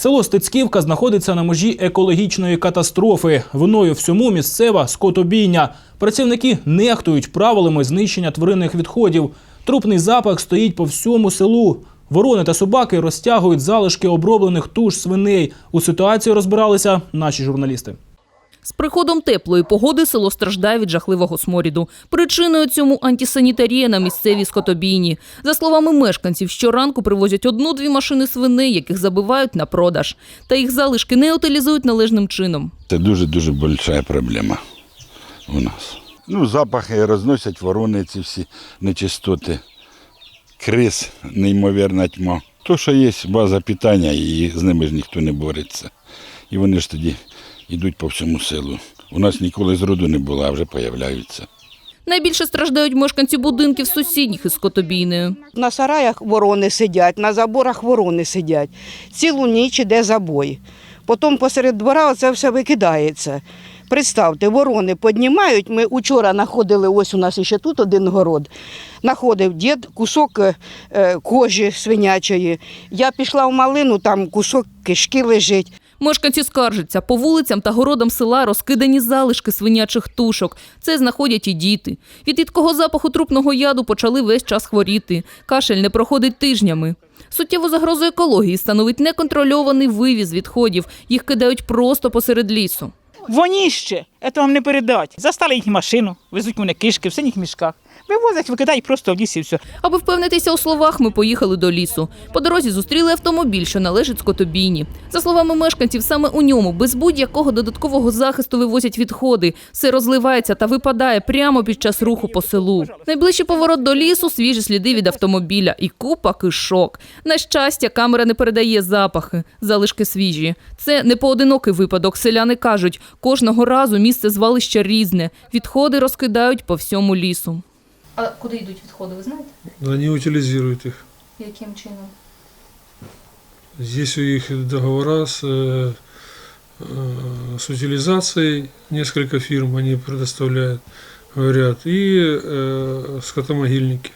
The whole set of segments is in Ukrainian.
Село Стецьківка знаходиться на межі екологічної катастрофи. Виною всьому місцева скотобійня. Працівники нехтують правилами знищення тваринних відходів. Трупний запах стоїть по всьому селу. Ворони та собаки розтягують залишки оброблених туш свиней. У ситуації розбиралися наші журналісти. З приходом теплої погоди село страждає від жахливого сморіду. Причиною цьому антисанітарія на місцевій скотобійні. За словами мешканців, щоранку привозять одну-дві машини свиней, яких забивають на продаж. Та їх залишки не утилізують належним чином. Це дуже-дуже большая проблема у нас. Ну, запахи розносять ворони, ці всі нечистоти, крис, неймовірна тьма. То, що є база питання, і з ними ж ніхто не бореться. І вони ж тоді йдуть по всьому селу. У нас ніколи зроду не було, а вже появляються. Найбільше страждають мешканці будинків сусідніх із скотобійнею. На сараях ворони сидять, на заборах ворони сидять. Цілу ніч іде забой. Потім посеред двора це все викидається. Представте, ворони піднімають. Ми вчора знаходили, ось у нас ще тут один город. Знаходив дід кусок е, е, кожі свинячої. Я пішла в малину, там кусок кишки лежить. Мешканці скаржаться, по вулицям та городам села розкидані залишки свинячих тушок. Це знаходять і діти. Від рідкого запаху трупного яду почали весь час хворіти. Кашель не проходить тижнями. Суттєву загрозу екології становить неконтрольований вивіз відходів. Їх кидають просто посеред лісу. Воніще, це вам не передать. Застали їх машину, везуть мене кишки в синіх мішках. Вивозять, викидають просто в лісі і все. Аби впевнитися у словах, ми поїхали до лісу. По дорозі зустріли автомобіль, що належить скотобійні. За словами мешканців, саме у ньому без будь-якого додаткового захисту вивозять відходи. Все розливається та випадає прямо під час руху по селу. Найближчий поворот до лісу свіжі сліди від автомобіля і купа кишок. На щастя, камера не передає запахи, залишки свіжі. Це не поодинокий випадок. Селяни кажуть, кожного разу місце звалища різне. Відходи розкидають по всьому лісу. А куди йдуть відходи, ви знаєте? Они утилизируют их. Яким чином? Здесь у них договора с, э, э, с утилизацией, несколько фирм они предоставляют, говорят, и э, скотомогильники.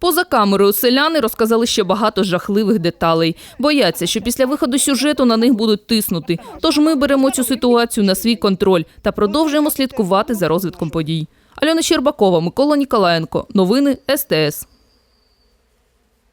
Поза камерою селяни розказали ще багато жахливих деталей. Бояться, що після виходу сюжету на них будуть тиснути. Тож ми беремо цю ситуацію на свій контроль та продовжуємо слідкувати за розвитком подій. Альона Щербакова, Микола Ніколаєнко. Новини СТС.